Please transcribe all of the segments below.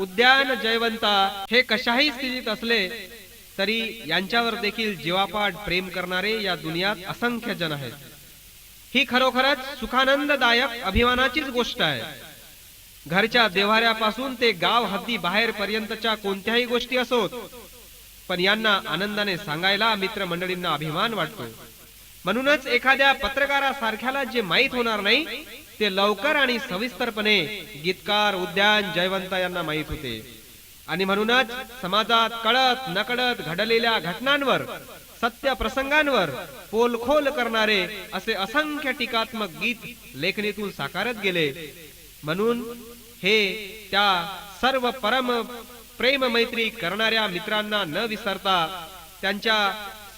उद्यान जयवंता हे कशाही स्थितीत असले तरी यांच्यावर देखील जीवापाड प्रेम करणारे या दुनियात असंख्य जन आहेत. ही खरोखरच सुखानंददायक अभिमानाचीच गोष्ट आहे. घरच्या देवाऱ्यापासून ते गाव हद्दी बाहेर पर्यंतच्या कोणत्याही गोष्टी असोत पण यांना आनंदाने सांगायला मित्रमंडळींना अभिमान वाटतो. म्हणूनच एखाद्या पत्रकारासारख्याला जे माहीत होणार नाही ते लवकर आणि सविस्तरपणे गीतकार उद्यान जयवंत यांना माहीत होते. आणि म्हणूनच समाजात कळत नकळत घडलेल्या घटनांवर सत्य प्रसंगांवर पोलखोल करणारे असे असंख्य टीकात्मक गीत लेखणीतून साकारत गेले. म्हणून हे त्या सर्व परम प्रेम मैत्री करणाऱ्या मित्रांना न विसरता त्यांच्या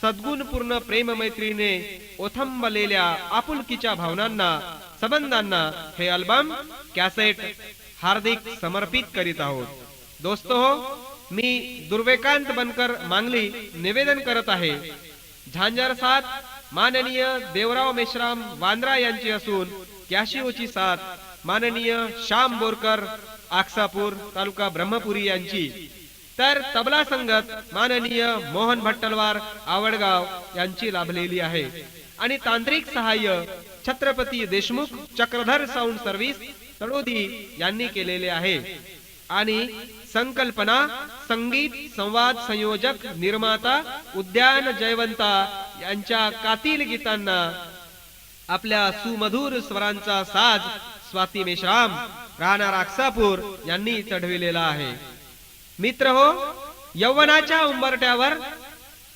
सद्गुणपूर्ण प्रेम मैत्रीने ओथंबलेल्या आपुलकीच्या भावनांना संबंधांना हे अल्बम कॅसेट हार्दिक समर्पित करीत आहोत. दोस्त हो मी दुर्वेकांत बनकर मांगली निवेदन करत आहे. झांजर साथ माननीय देवराव मेश्राम वांद्रा यांची असून कॅशिओची साथ माननीय श्याम बोरकर आक्सापूर तालुका ब्रह्मपुरी यांची. तर तबला संगत माननीय मोहन भट्टलवार आवडगाव यांची लाभलेली आहे. आणि तांत्रिक सहाय्य छत्रपती देशमुख चक्रधर साऊंड सर्व्हिस तळोदी यांनी केलेले आहे. आणि संकल्पना संगीत संवाद संयोजक निर्माता उद्यान जयवंता यांच्या कातील गीतांना आपल्या सुमधुर स्वरांचा साज स्वाती मेश्राम राहणार आक्सापूर यांनी चढविलेला आहे. मित्र हो यौवनाच्या उंबरट्यावर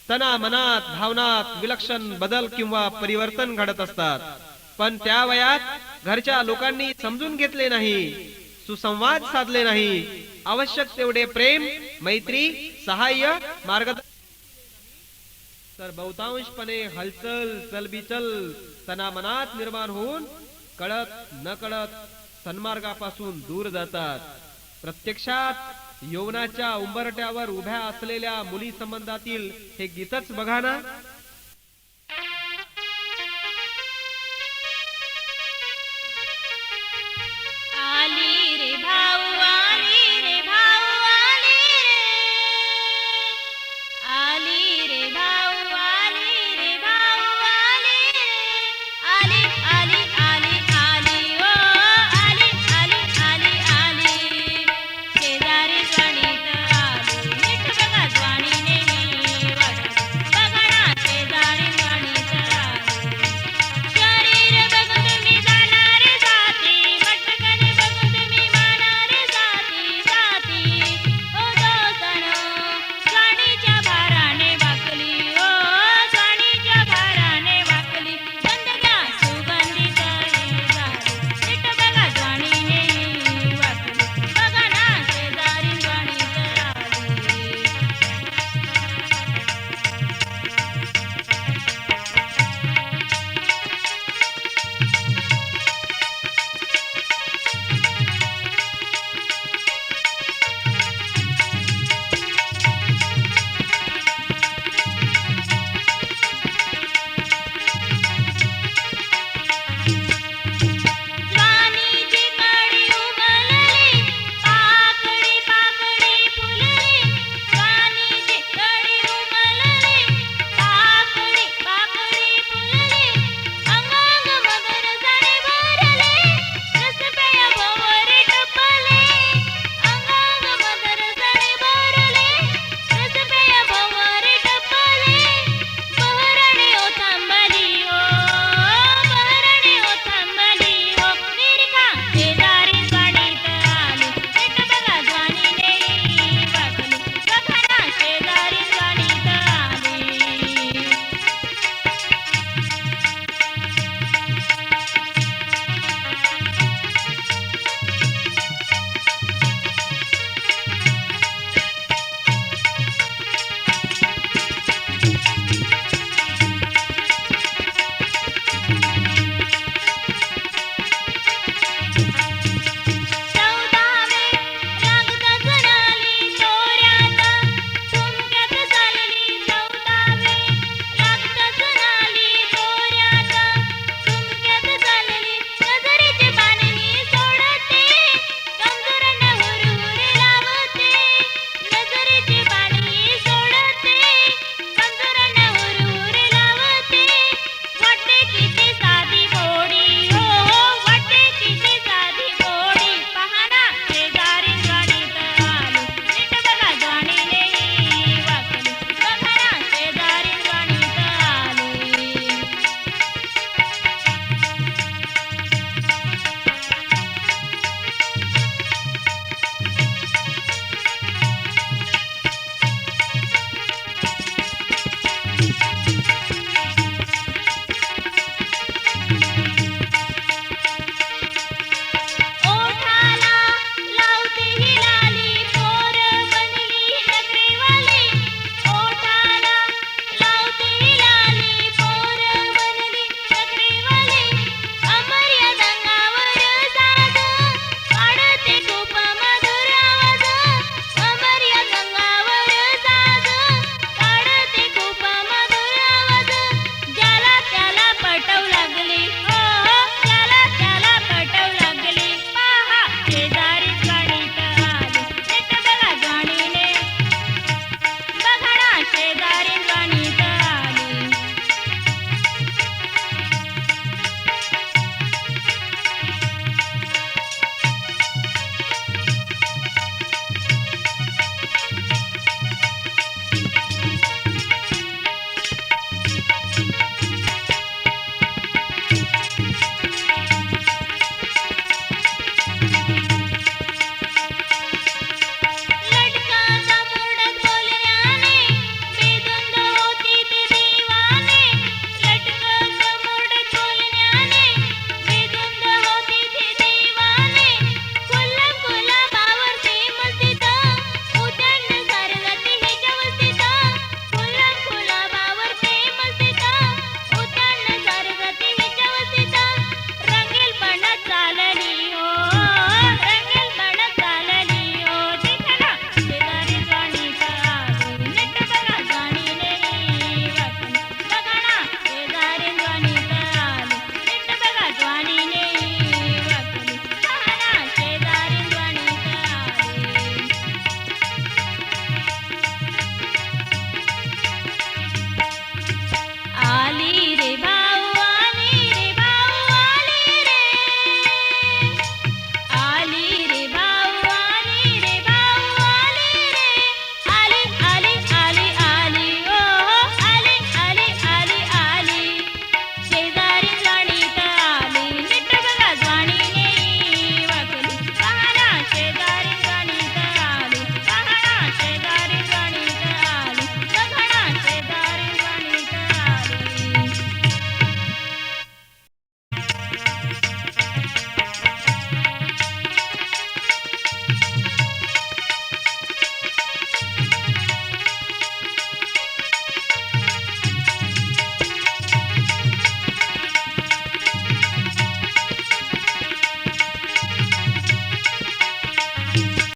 तना मनात भावनात विलक्षण बदल किंवा परिवर्तन घडत असतात. पण त्या वयात घरच्या लोकांनी समजून घेतले नाही सुसंवाद साधले नाही. आवश्यक तेवढे प्रेम मैत्री सहाय्य मार्ग तर बहुतांशपणे हलचल चलबिचल तना मनात निर्माण होऊन कळत न कळत सन्मार्गापासून दूर जातात. प्रत्यक्षात यवनाच्या उंबरट्यावर उभ्या असलेल्या मुली संबंधातील हे गीतच बघा ना.